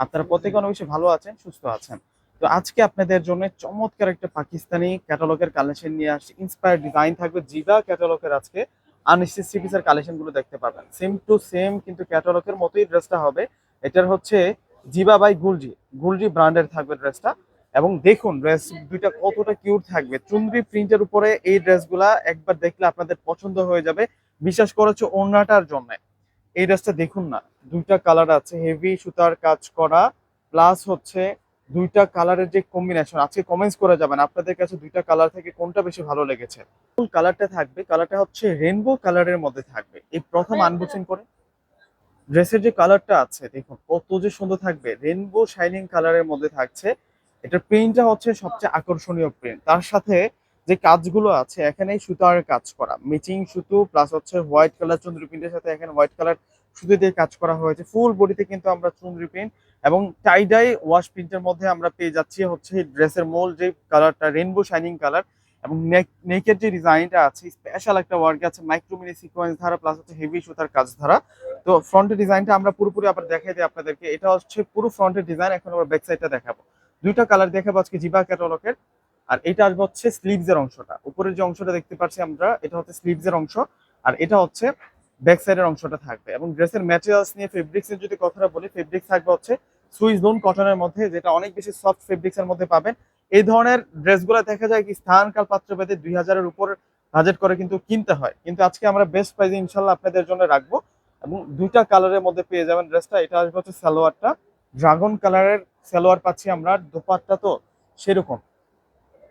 আপনারা প্রত্যেকে অনেক বেশি ভালো আছেন, সুস্থ আছেন। তো আজকে আপনাদের জন্য চমৎকার একটা পাকিস্তানি ক্যাটালগের কালেকশন নিয়ে আসছি। ইন্সপায়ার ডিজাইন থাকবে জিবা ক্যাটালগের আজকে। আনস্টিচ থ্রি পিসের কালেকশনগুলো দেখতে পাবেন। সেম টু সেম কিন্তু ক্যাটালগের মতোই ড্রেসটা হবে। এটার হচ্ছে জিবা বাই গুলজি। গুলজি ব্র্যান্ডের থাকবে ড্রেসটা এবং দেখুন ড্রেস দুইটা কতটা কিউট থাকবে। চুন্দ্রি প্রিন্টের উপরে এই ড্রেসগুলা একবার দেখলে আপনাদের পছন্দ হয়ে যাবে। বিশেষ করে হচ্ছে ওড়নাটার জন্য। এই ড্রেসটা দেখুন না। দুইটা কালার আছে হেভি সুতার কাজ করা প্লাস হচ্ছে দুইটা কালারের যে কম্বিনেশন আজকে কমেন্টস করে যাবেন আপনাদের কাছে দুইটা কালার থেকে কোনটা বেশি ভালো লেগেছে? ফুল কালারটা থাকবে কালারটা হচ্ছে রেনবো কালারের মধ্যে থাকবে। এই প্রথম আনবক্সিং করে। ড্রেসের যে কালারটা আছে দেখুন কত যে সুন্দর থাকবে রেনবো শাইনিং কালারের মধ্যে থাকছে। এটার প্রিন্টটা হচ্ছে সবচেয়ে আকর্ষণীয় প্রিন্ট তার সাথে যে কাজগুলো আছে এখানে সুতার কাজ করা। ম্যাচিং সুতো প্লাস হচ্ছে হোয়াইট কালার চন্দ্র প্রিন্টের সাথে এখানে হোয়াইট কালার সুতো দিয়ে কাজ করা হয়েছে। ফুল বডিতে কিন্তু আমরা চুনরি প্রিন্ট এবং টাইডাই ওয়াশ প্রিন্টের মধ্যে আমরা পেয়ে যাচ্ছি হচ্ছে ড্রেসের মোল যে কালারটা রেনবো শাইনিং কালার এবং নেক নেকের যে ডিজাইনটা আছে স্পেশাল একটা ওয়ার্ক আছে মাইক্রোমিনি সিকোয়েন্স ধারা প্লাস হচ্ছে হেভি সুতার কাজ ধারা। তো ফ্রন্টের ডিজাইনটা আমরা পুরোপুরি আবার দেখাই দিই আপনাদেরকে। এটা হচ্ছে পুরো ফ্রন্টের ডিজাইন এখন আবার ব্যাক সাইডটা দেখাবো। দুইটা কালার দেখাবো আজকে জিবা ক্যাটালগের আর এটা আসবে হচ্ছে স্লিভস এর অংশটা। উপরের যে অংশটা দেখতে পাচ্ছি আমরা, এটা হচ্ছে স্লিভস এর অংশ, আর এটা হচ্ছে ব্যাক সাইডের অংশটা থাকবে। এবং ড্রেসের ম্যাটেরিয়ালস নিয়ে ফেব্রিক্স এর যদি কথাটা বলি ফেব্রিক্স থাকবে হচ্ছে সুইস লোন কটনের মধ্যে, যেটা অনেক বেশি সফট ফেব্রিক্স এর মধ্যে পাবেন। এই ধরনের ড্রেসগুলো দেখা যায় কি স্থান কাল পাত্র পেতে দুই হাজারের উপর বাজেট করে কিন্তু কিনতে হয়। কিন্তু আজকে আমরা বেস্ট প্রাইসে ইনশাল্লাহ আপনাদের জন্য রাখব। এবং দুইটা কালারের মধ্যে পেয়ে যাবেন ড্রেসটা এটা আসবে হচ্ছে সালোয়ারটা। ড্রাগন কালারের সালোয়ার পাচ্ছি আমরা, দোপাট্টা তো সেরকম।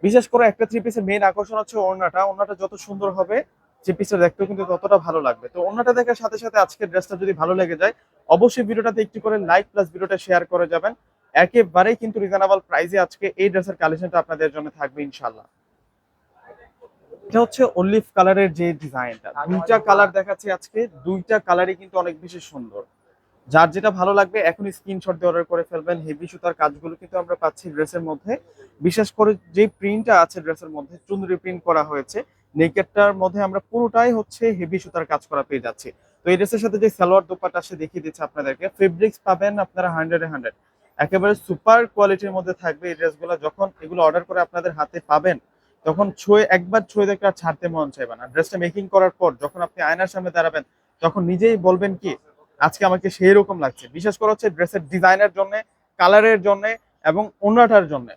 বিশেষ করে একটা থ্রি পিসের মেইন আকর্ষণ হচ্ছে ওড়নাটা। ওড়নাটা যত সুন্দর হবে থ্রি পিসটা দেখতেও কিন্তু ততটা ভালো লাগবে। তো ওড়নাটা দেখার সাথে সাথে আজকের ড্রেসটা যদি ভালো লেগে যায়, অবশ্যই ভিডিওটাতে একটু করে লাইক প্লাস ভিডিওটা শেয়ার করে যাবেন। একেবারেই কিন্তু রিজনেবল প্রাইসে আজকে এই ড্রেসের কালেকশনটা আপনাদের জন্য থাকবে ইনশাল্লাহ এটা হচ্ছে অলিভ কালারের যে ডিজাইনটা দুইটা কালার দেখাচ্ছি আজকে, দুইটা কালারই কিন্তু অনেক বেশি সুন্দর। যার যেটা ভালো লাগবে এখন স্ক্রিনশট দিয়ে অর্ডার করে ফেলবেন। হেভি সুতার কাজগুলো কিন্তু আমরা পাচ্ছি ড্রেসের মধ্যে। বিশেষ করে যে প্রিন্টটা আছে ড্রেসের মধ্যে, চুনরি প্রিন্ট করা হয়েছে, নেকেটটার মধ্যে আমরা পুরোটাই হচ্ছে হেভি সুতার কাজ করা পেয়ে যাচ্ছি। তো এই ড্রেসের সাথে যে সালোয়ার দোপাটা সে দেখিয়ে দিচ্ছে আপনাদেরকে। ফেব্রিক্স পাবেন আপনারা হান্ড্রেড হান্ড্রেড একেবারে সুপার কোয়ালিটির মধ্যে থাকবে এই ড্রেসগুলো যখন এগুলো অর্ডার করে আপনাদের হাতে পাবেন, তখন ছুঁয়ে, একবার ছুঁয়ে দেখলে আর ছাড়তে মন চাইবে না। ড্রেসটা মেকিং করার পর, যখন আপনি আয়নার সামনে দাঁড়াবেন, তখন নিজেই বলবেন কি আজকে আমাকে সেই রকম লাগছে। বিশেষ করে হচ্ছে ড্রেসের ডিজাইনের জন্য কালারের জন্য এবং ওনাটার জন্য।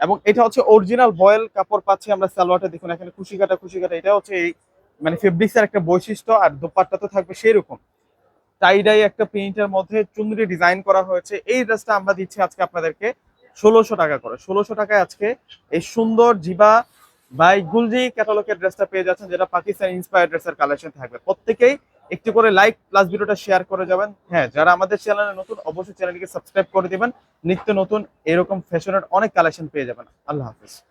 এবং এটা হচ্ছে অরিজিনাল বয়েল কাপড় পাচ্ছি আমরা সালোয়ারটা। দেখুন, এখানে খুশি কাটা খুশি কাটা এটা হচ্ছে এই মানে ফেব্রিক্সের একটা বৈশিষ্ট্য আর দোপাট্টা তো থাকবে সেই রকম টাইডাই একটা প্রিন্টের মধ্যে চুনরি ডিজাইন করা হয়েছে। এই ড্রেসটা আমরা দিচ্ছি আজকে আপনাদেরকে ষোলোশো টাকা করে। ষোলোশো টাকায় আজকে এই সুন্দর জিবা বাই গুলজি ক্যাটালগের ড্রেসটা পেয়ে যাচ্ছেন, যেটা পাকিস্তান ইন্সপায়ার ড্রেসের কালেকশন থাকবে। প্রত্যেকেই একটু করে লাইক প্লাস ভিডিওটা শেয়ার করে যাবেন। হ্যাঁ যারা আমাদের চ্যানেলে নতুন, অবশ্যই চ্যানেলটিকে সাবস্ক্রাইব করে দিবেন। নিত্য নতুন এরকম ফ্যাশনের অনেক কালেকশন পেয়ে যাবেন। আল্লাহ হাফিজ।